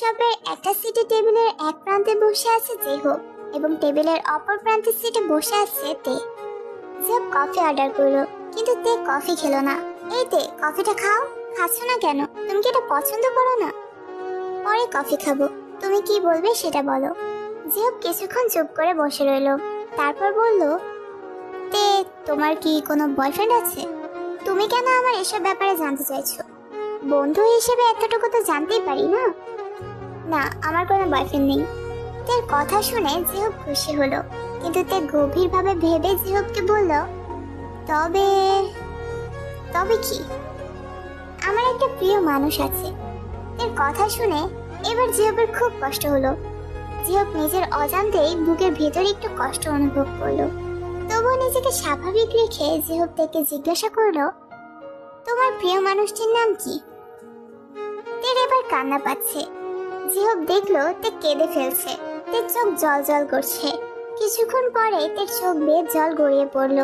শপের একটা সিটে টেবিলের এক প্রান্তে বসে আছে জেহব এবং টেবিলের অপর প্রান্তের সিটে বসে আছে তে। জেহব কফি অর্ডার করল, কিন্তু তে কফি খেলো না। এই তে কফিটা খাও, খাচ্ছ না কেন? তুমি কি এটা পছন্দ করো না? পরে কফি খাব, তুমি কি বলবে সেটা বলো। জিহব কিছুক্ষণ চুপ করে বসে রইল। তারপর বলল, তে, তোমার কি কোনো বয়ফ্রেন্ড আছে? তুমি কেন আমার এসব ব্যাপারে জানতে চাইছো? বন্ধু হিসেবে এতটুকু তো জানতেই পারি না? না, আমার কোনো বয়ফ্রেন্ড নেই। তের কথা শুনে জিহব খুশি হলো, কিন্তু তে গভীরভাবে ভেবে জিহবকে বলল, তবে তবে কি? আমার একটা প্রিয় মানুষ আছে। এর কথা শুনে এবার জিহবের খুব কষ্ট হলো। জিহব নিজের অজান্তেই বুকের ভেতরে একটু কষ্ট অনুভব করল। তবুও নিজেকে স্বাভাবিক রেখে জিহব থেকে জিজ্ঞাসা করল, তোমার প্রিয় মানুষটির নাম কি? তের এবার কান্না পাচ্ছে। জিহব দেখল তে কেঁদে ফেলছে। তের চোখ জল জল করছে। কিছুক্ষণ পরে তের চোখ বেয়ে জল গড়িয়ে পড়ল।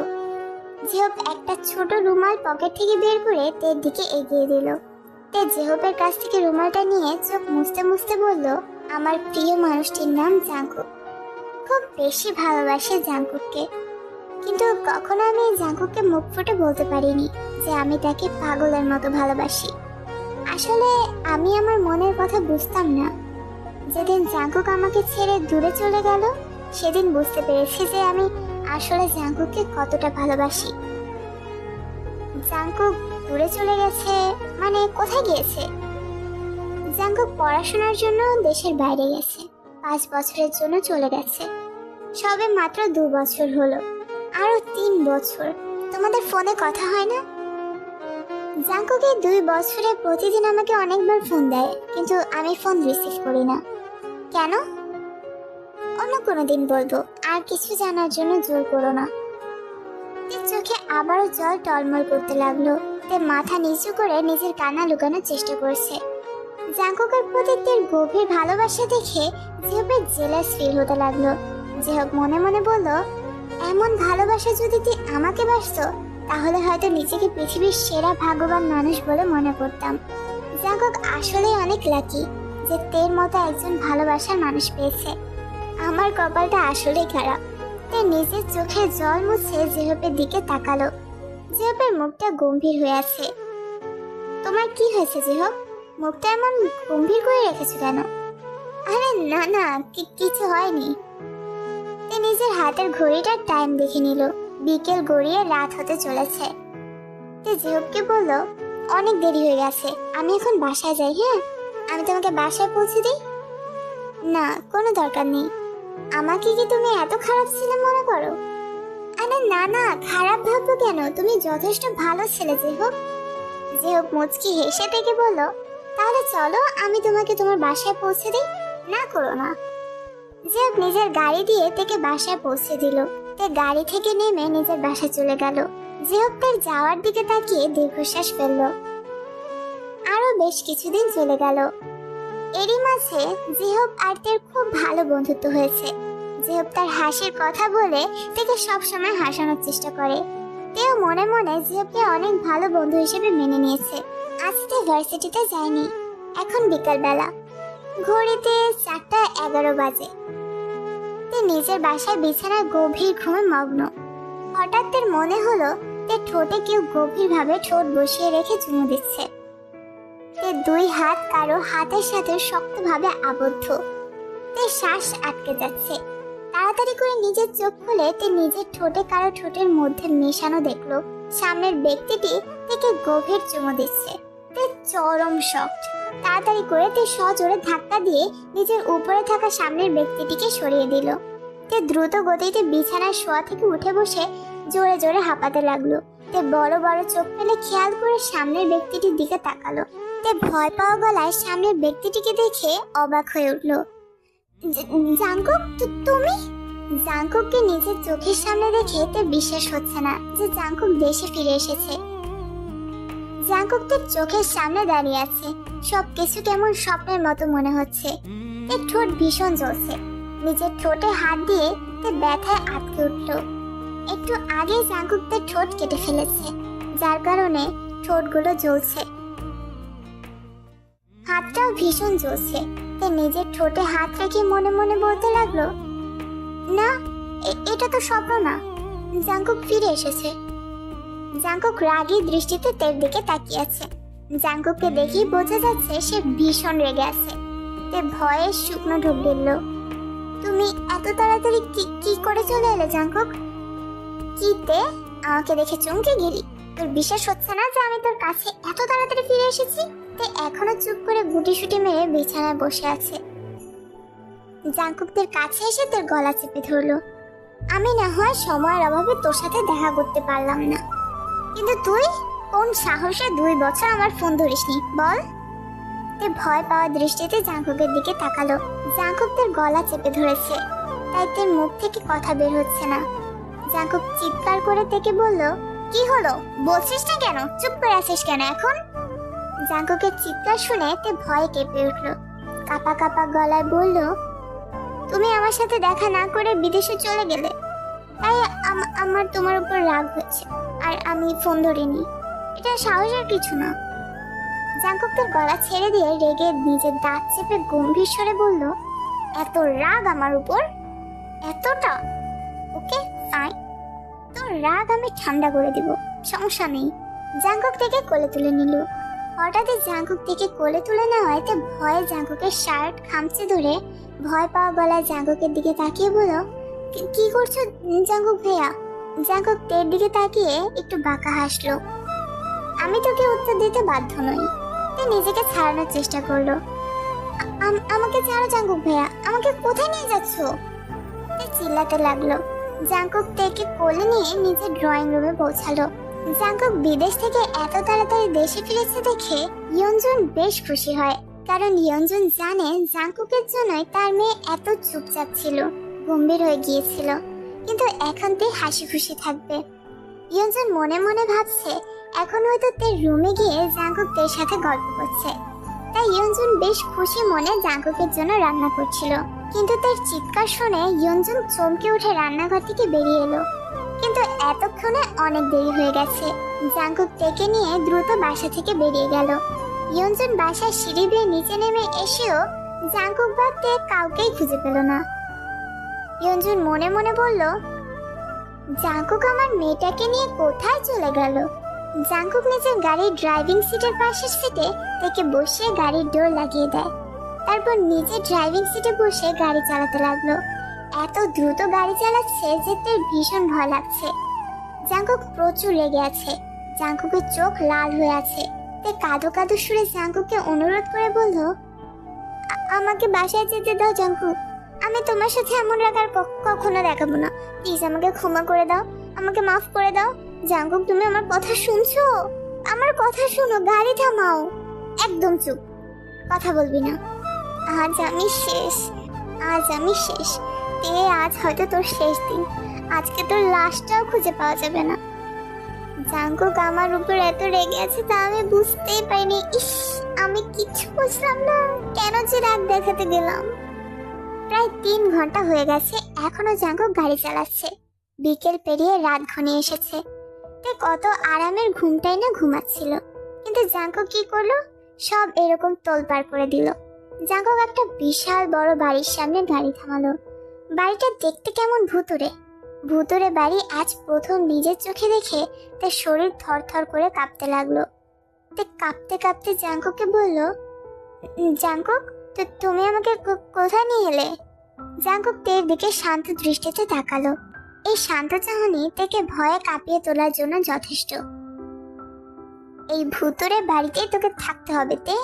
জিহব একটা ছোট রুমাল পকেট থেকে বের করে তের দিকে এগিয়ে দিল। তে জেহবের কাছ থেকে রুমালটা নিয়ে চোখ মুছতে মুছতে বলল, আমার প্রিয় মানুষটির নাম জাঙ্কুক খুব বেশি ভালোবাসে জাঙ্কুককে। কিন্তু কখনো আমি জাঙ্কুককে মুখ ফুটে বলতে পারিনি যে আমি তাকে পাগলের মতো ভালোবাসি। আসলে আমি আমার মনের কথা বুঝতাম না। যেদিন জাঙ্কুক আমাকে ছেড়ে দূরে চলে গেল, সেদিন বুঝতে পেরেছি যে আমি আসলে জাঙ্কুককে কতটা ভালোবাসি। জাঙ্কুক দূরে চলে গেছে মানে কোথায় গিয়েছে? জাঙ্কুক পড়াশোনার জন্য দেশের বাইরে গেছে, পাঁচ বছরের জন্য চলে গেছে। সবে মাত্র দু বছর হলো, আরও তিন বছর, তোমাদের ফোনে কথা হয় না? জাঙ্কুক দুই বছরে প্রতিদিন আমাকে অনেকবার ফোন দেয়, কিন্তু আমি ফোন রিসিভ করি না। কেন? অন্য কোনো দিন বলব, আর কিছু জানার জন্য জোর করো না। চোখে আবারও জল টলমল করতে লাগল। তে মাথা নিচু করে নিজের কান্না লুকানোর চেষ্টা করছে। জাঙ্কুকের প্রতি তের গভীর ভালোবাসা দেখে জেহবের জেলাস ফিল হতে লাগল। জেহব মনে মনে বলল, এমন ভালোবাসা যদি তুই আমাকে বাসত, তাহলে হয়তো নিজেকে পৃথিবীর সেরা ভাগ্যবান মানুষ বলে মনে করতাম। জাঙ্কুক আসলে অনেক লাকি যে তের মতো একজন ভালোবাসার মানুষ পেয়েছে। আমার কপালটা আসলেই খারাপ। তে নিজের চোখে জল মুছে জেহবের দিকে তাকালো। জেহবের মুখটা গম্ভীর হয়ে আছে। তোমার কি হয়েছে জেহব? মুখটা এমন গম্ভীর করে রেখেছো কেন? আরে না না কিছু হয়নি। তে নিজের হাতের ঘড়িটার টাইম দেখে নিল। বিকেল গড়িয়ে রাত হতে চলেছে। তে জেহবকে বলল, অনেক দেরি হয়ে গেছে। আমি এখন বাসায় যাই হ্যাঁ? আমি তোমাকে বাসায় পৌঁছে দিই? না, কোনো দরকার নেই। আমাকে কি তুমি এত খারাপ ছেলে মনে করো? আরে না না, খারাপ ভাববো কেন? তুমি যথেষ্ট ভালো ছেলে, যে হোক। যে হোক, মুচকি হেসে থেকে বলল, তাহলে চলো, আমি তোমাকে তোমার বাসায় পৌঁছে দিই? না করো না। যে হোক, নিজের গাড়ি দিয়ে থেকে বাসায় পৌঁছে দিল। তে গাড়ি থেকে নেমে নিজের বাসায় চলে গেল। যে হোক, তার যাওয়ার দিকে তাকিয়ে দীর্ঘশ্বাস ফেলল। বেশ কিছুদিন চলে গেল। এরই মাঝে জেহব আর তের খুব ভালো বন্ধুত্ব হয়েছে। জেহব তার হাসির কথা বলে তেকে সবসময় হাসানোর চেষ্টা করে। তেও মনে মনে জেহবকে অনেক ভালো বন্ধু হিসেবে মেনে নিয়েছে। আজ তে ভার্সিটিতে যায়নি। এখন বিকালবেলা। ঘড়িতে চারটা এগারো বাজে। তে নিজের বাসায় বিছানায় গভীর ঘুমে মগ্ন। হঠাৎ তার মনে হলো, তে ঠোঁটে কেউ গভীরভাবে ঠোঁট বসিয়ে রেখে চুমু দিচ্ছে। দুই হাত কারও হাতের সাথে শক্তভাবে আবদ্ধ। তে শ্বাস আটকে যাচ্ছে। তাড়াতাড়ি করে নিজের চোখ খুলে তে নিজের ঠোঁটে কারও ঠোঁটের মধ্যে মেশানো দেখল। সামনের ব্যক্তিটি থেকে গভীর চুমু দিচ্ছে। তে চরম শখ তাড়াতাড়ি করে তে সজোরে ধাক্কা দিয়ে নিজের উপরে থাকা সামনের ব্যক্তিটিকে সরিয়ে দিল। তে দ্রুত গতিতে বিছানার শোয়া থেকে উঠে বসে জোরে জোরে হাঁপাতে লাগল। তে বড় বড় চোখ ফেলে খেয়াল করে সামনের ব্যক্তিটির দিকে তাকালো। তে ভয় পাওয়া গলায় সামনের ব্যক্তিটিকে দেখে অবাক হয়ে উঠল। তুমি? জাঙ্কুককে নিজের চোখের সামনে দেখে তে বিশ্বাস হচ্ছে না যে জাঙ্কুক দেশে ফিরে এসেছে। জাঙ্কুক তার চোখের সামনে দাঁড়িয়ে আছে। সব কিছু কেমন স্বপ্নের মতো মনে হচ্ছে। এর ঠোঁট ভীষণ জ্বলছে। নিজের ঠোঁটে হাত দিয়ে তে ব্যথায় আটকে উঠল। একটু আগে জাঙ্কুক তার ঠোঁট কেটে ফেলেছে। যার কারণে ঠোঁটগুলো জ্বলছে। হাতটাও ভীষণ জ্বলছে। তে নিজের ঠোঁটে হাত রেখে মনে মনে বলতে লাগল, না এটা তো স্বপ্ন না। জাঙ্কুক ফিরে এসেছে। জাঙ্কুক রাগী দৃষ্টিতে তের দিকে তাকিয়ে আছে। জাঙ্কুককে দেখেই বোঝা যাচ্ছে সে ভীষণ রেগে আছে। তে ভয়ে শুকনো ঢোক গেল তুমি এত তাড়াতাড়ি কি কি করে চলে এলে জাঙ্কুক কি তে? আমাকে দেখে চমকে গেলি। তোর বিশ্বাস হচ্ছে না যে আমি তোর কাছে এত তাড়াতাড়ি ফিরে এসেছি? তে এখনও চুপ করে গুটি সুটি মেরে বিছানায় বসে আছে। জাঙ্কুকদের কাছে এসে তোর গলা চেপে ধরলো। আমি না হয় সময়ের অভাবে তোর সাথে দেখা করতে পারলাম না। কিন্তু তুই কোন সাহসে দুই বছর আমার ফোন ধরিসনি, বল? তে ভয় পাওয়া দৃষ্টিতে জাঙ্কুকের দিকে তাকালো। জাঙ্কুক তোর গলা চেপে ধরেছে, তাই তোর মুখ থেকে কথা বের হচ্ছে না। জাঙ্কুক চিৎকার করে থেকে বলল, কি হলো? বলছিস না কেন? চুপ করে আছিস কেন এখন? জাঙ্কুকের চিৎকার শুনে তে ভয়ে কেঁপে উঠল। কাপা কাপা গলায় বলল, তুমি আমার সাথে দেখা না করে বিদেশে চলে গেলে? তাই আম- আমার তোমার উপর রাগ হচ্ছে আর আমি ফোন ধরিনি। এটা সাহসের কিছু না। জাঙ্কুক তোর গলা ছেড়ে দিয়ে রেগে নিজের দাঁত চেপে গম্ভীর স্বরে বলল, এত রাগ আমার উপর? এতটা? ওকে ফাইন তোর রাগ আমি ঠান্ডা করে দিব, সমস্যা নেই। জাঙ্কুক থেকে কোলে তুলে নিল। হঠাৎই জাঙ্কুক থেকে কোলে তুলে নেওয়ায় তে ভয়ে জাঙ্কুকের শার্ট খামচে ধরে ভয় পাওয়া গলায় জাঙ্কুকের দিকে তাকিয়ে বলো "কি- করছ জাঙ্কুক ভাইয়া? জাঙ্কুক তের দিকে তাকিয়ে একটু বাঁকা হাসলো। আমি তোকে উত্তর দিতে বাধ্য নই। তে নিজেকে ছাড়ানোর চেষ্টা করল। আমাকে ছাড়ো জাঙ্কুক ভাইয়া, আমাকে কোথায় নিয়ে যাচ্ছ? চিল্লাতে লাগল। জাঙ্কুক তেকে কোলে নিয়ে নিজের ড্রয়িং রুমে পৌঁছালো। জাঙ্কুক বিদেশ থেকে এত তাড়াতাড়ি দেশে ফিরেছে দেখে ইয়ঞ্জন বেশ খুশি হয়। কারণ ইয়ঞ্জন জানে জাঙ্কুকের জন্যই তার মেয়ে এত চুপচাপ ছিল, গম্ভীর হয়ে গিয়েছিল। কিন্তু এখন তে হাসি খুশি থাকবে। ইয়ঞ্জন মনে মনে ভাবছে, এখন হয়তো তে রুমে গিয়ে জাঙ্কুক সাথে গল্প করছে। তাই ইয়ঞ্জন বেশ খুশি মনে জাঙ্কুকের জন্য রান্না করছিল। কিন্তু তার চিৎকার শুনে ইয়ঞ্জন চমকে উঠে রান্নাঘর থেকে বেরিয়ে এলো। কিন্তু এতক্ষণে অনেক দেরি হয়ে গেছে। জাঙ্কুক তেকে নিয়ে দ্রুত বাসা থেকে বেরিয়ে গেল। ইয়ঞ্জন বাসার সিঁড়ি বেয়ে নিচে নেমে এসেও জাঙ্কুক বা তে কাউকেই খুঁজে পেল না। ইয়ঞ্জন মনে মনে বলল, জাঙ্কুক আমার মেয়েটাকে নিয়ে কোথায় চলে গেল? জাঙ্কুক নিজের গাড়ির ড্রাইভিং সিটের পাশের সিটে তাকে বসিয়ে গাড়ির ডোর লাগিয়ে দেয়। তারপর নিজে ড্রাইভিং সিটে বসে গাড়ি চালাতে লাগল। এত দ্রুত গাড়ি চালাচ্ছে যে তার ভীষণ ভয় লাগছে। জাঙ্কুক প্রচুর রেগে আছে। জাঙ্কুকের চোখ লাল হয়ে আছে। তে কাঁদো কাঁদো সুরে জাঙ্কুকে অনুরোধ করে বলল আমাকে বাসায় যেতে দাও জাঙ্কুক। আমি তোমার সাথে এমন রাগার কখনো দেখাবো না। প্লিজ আমাকে ক্ষমা করে দাও। আমাকে মাফ করে দাও। জাঙ্কুক, তুমি আমার কথা শুনছো? আমার কথা শোনো, গাড়ি থামাও। একদম চুপ। কথা বলবি না। আজ আমি শেষ। আজ আমি শেষ। তে আজ হয়তো তোর শেষ দিন। আজকে তোর লাশটাও খুঁজে পাওয়া যাবে না। জাঙ্কুক আমার উপর এত রেগে আছে তা আমি বুঝতেই পারিনি। ইস, আমি কিচ্ছু বুঝলাম না। কেন যে রাগ দেখাতে গেলাম। প্রায় তিন ঘণ্টা হয়ে গেছে, এখনও জাঙ্কুক গাড়ি চালাচ্ছে। বিকেল পেরিয়ে রাত ঘনিয়ে এসেছে। তে কত আরামের ঘুমটাই না ঘুমাচ্ছিল। কিন্তু জাঙ্কুক কি করল? সব এরকম তোলপাড় করে দিল। জাঙ্কুক একটা বিশাল বড় বাড়ির সামনে গাড়ি থামালো। বাড়িটা দেখতে কেমন ভুতুরে ভুতুরে বাড়ি আজ প্রথম নিজের চোখে দেখে তার শরীর থরথর করে কাঁপতে লাগল। তে কাঁপতে কাঁপতে জাঙ্কুককে বলল "উম, জাঙ্কুক তো তুমি আমাকে কোথায় নিয়ে এলে? জাঙ্কুক তের দিকে শান্ত দৃষ্টিতে তাকালো। এই শান্ত চাহনি তাকে ভয়ে কাঁপিয়ে তোলার জন্য যথেষ্ট। এই ভুতুরে বাড়িতেই তোকে থাকতে হবে তে?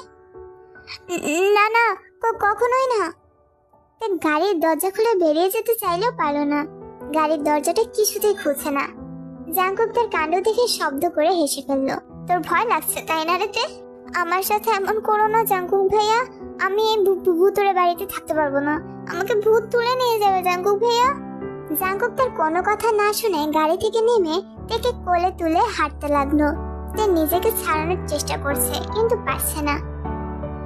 না না কখনোই না। তে গাড়ির দরজা খুলে বেরিয়ে যেতে চাইলেও পারল না। গাড়ির দরজাটা কিছুতেই খুলছে না। জাঙ্কুক তার কাণ্ড দেখে শব্দ করে হেসে ফেলল। তোর ভয় লাগছে, তাই না রেতে আমার সাথে এমন করো না জাঙ্কুক ভাইয়া। আমি এই ভূতুরে বাড়িতে থাকতে পারব না। আমাকে ভূত তুলে নিয়ে যাবে জাঙ্কুক ভাইয়া। জাঙ্কুক তার কোনো কথা না শুনে গাড়ি থেকে নেমে তেকে কোলে তুলে হাঁটতে লাগল। তে নিজেকে ছাড়ানোর চেষ্টা করছে, কিন্তু পারছে না।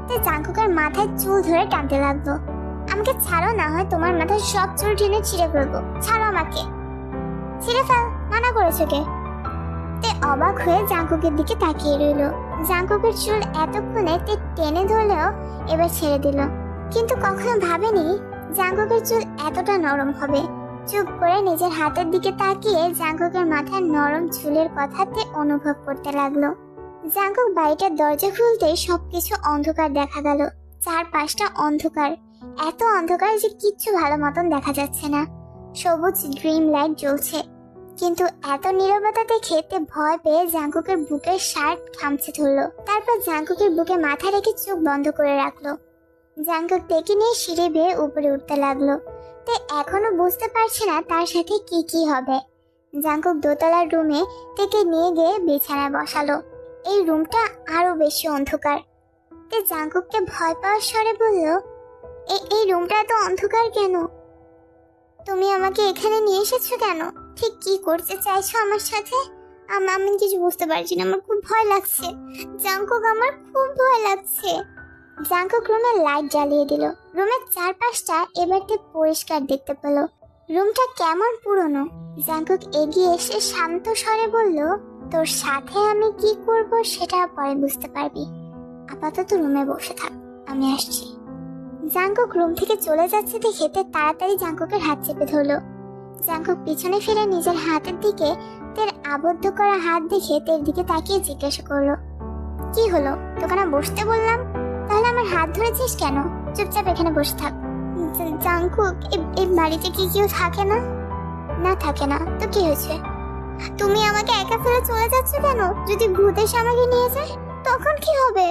তে জাঙ্কুকের মাথায় চুল ধরে টানতে লাগল। আমাকে ছাড়ো না, হয় তোমার মাথায় সব চুল টেনে ছিঁড়ে ফেলব। ছাড়ো আমাকে। ছিঁড়ে ফেল, মানা করেছে কে? তে অবাক হয়ে জাঙ্কুকের দিকে তাকিয়ে রইল। জাঙ্কুকের চুল এতক্ষণে তে টেনে ধরলেও এবার ছেড়ে দিল। কিন্তু কখনো ভাবেনি জাঙ্গকের চুল এতটা নরম হবে। চুপ করে নিজের হাতের দিকে তাকিয়ে জাঙ্গকের মাথার নরম চুলের কথাতে অনুভব করতে লাগল। জাঙ্গক বাড়িটার দরজা খুলতেই সবকিছু অন্ধকার দেখা গেল। চারপাশটা অন্ধকার। এত অন্ধকার যে কিচ্ছু ভালো মতন দেখা যাচ্ছে না। সবুজ ড্রিম লাইট জ্বলছে, কিন্তু এত নীরবতা দেখে তে ভয় পেয়ে জাঙ্কুকের বুকের শার্ট খামচে ধরলো। তারপর জাঙ্কুকের বুকে মাথা রেখে চোখ বন্ধ করে রাখল। জাঙ্কুক তেকে নিয়ে সিঁড়ি বেয়ে উপরে উঠতে লাগল। তে এখনও বুঝতে পারছে না তার সাথে কি কি হবে। জাঙ্কুক দোতলার রুমে থেকে নিয়ে গিয়ে বিছানায় বসালো। এই রুমটা আরও বেশি অন্ধকার। তে জাঙ্কুককে ভয় পাওয়ার স্বরে বলল এই রুমটা এত অন্ধকার কেন? তুমি আমাকে এখানে নিয়ে এসেছ কেন? ঠিক কি করতে চাইছো আমার সাথে? আম- কিছু বুঝতে পারছি না, আমার খুব ভয় লাগছে। জাঙ্কুক আমার খুব ভয় লাগছে। জাঙ্কুক রুমের লাইট জ্বালিয়ে দিল। রুমের চারপাশটা এবারতে পরিষ্কার দেখতে পেল। রুমটা কেমন পুরনো? জাঙ্কুক এগিয়ে এসে শান্ত স্বরে বলল, তোর সাথে আমি কি করব সেটা পরে বুঝতে পারবি। আপাতত রুমে বসে থাক, আমি আসছি। জাঙ্কুক রুম থেকে চলে যাচ্ছে দেখে তে তাড়াতাড়ি জাঙ্কুকের হাত চেপে ধরলো। জাঙ্কুক পিছনে ফিরে নিজের হাতের দিকে তের আবদ্ধ করা হাত দেখে তের দিকে তাকিয়ে জিজ্ঞাসা করল, কি হলো? তোকে বসতে বললাম? তাহলে আমার হাত ধরেছিস কেন? চুপচাপ এখানে বসে থাক। জাঙ্কুক এই বাড়িতে কি কেউ থাকে না? না থাকে না। তো কি হয়েছে? তুমি আমাকে একা ফেলে চলে যাচ্ছ কেন? যদি ভূত এসে আমাকে নিয়ে যায়, তখন কি হবে?